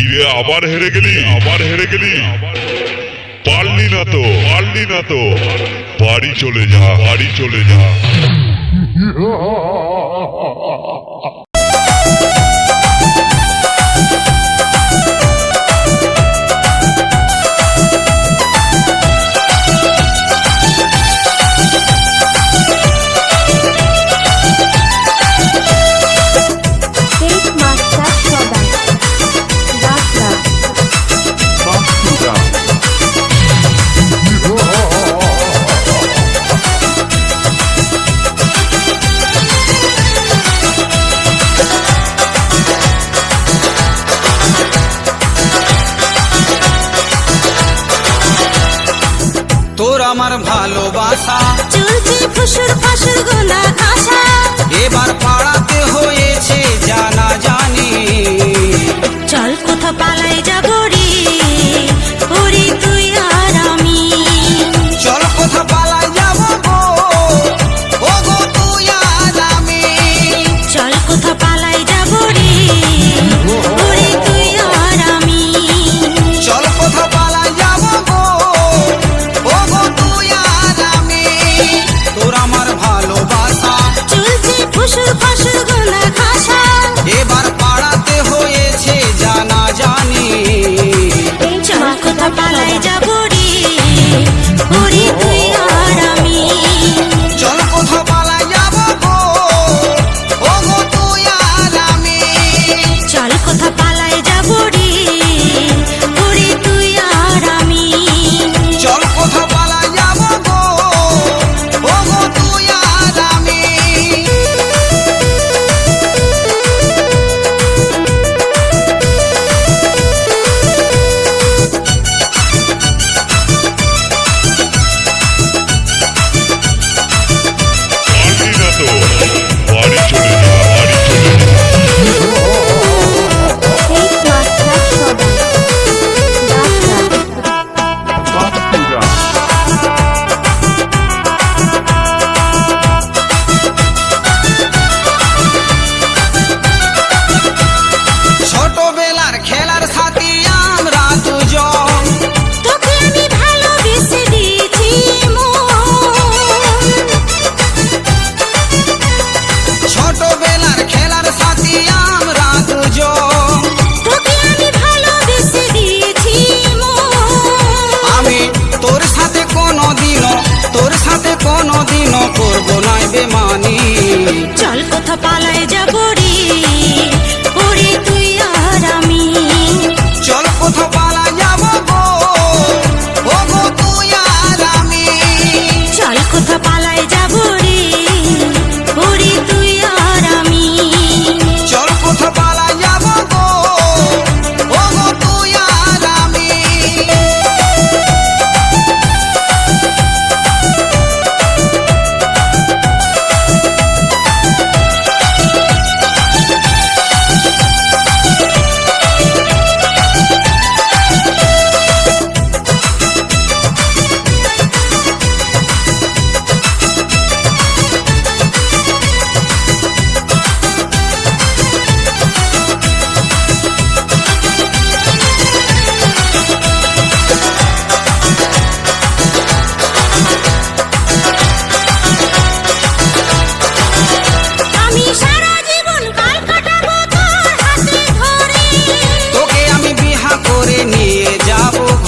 কিরে আবার হেরে গেলি, আবার হেরে গেলি। পারলি না তো, পারলি না তো। বাড়ি চলে যা, বাড়ি চলে যা। আমার ভালোবাসা। চলছে ফুসুর ফাসুর গোলা ঘাসা। এবার পাড়াতে হয়েছে জানা জানি চল কোথা পালাই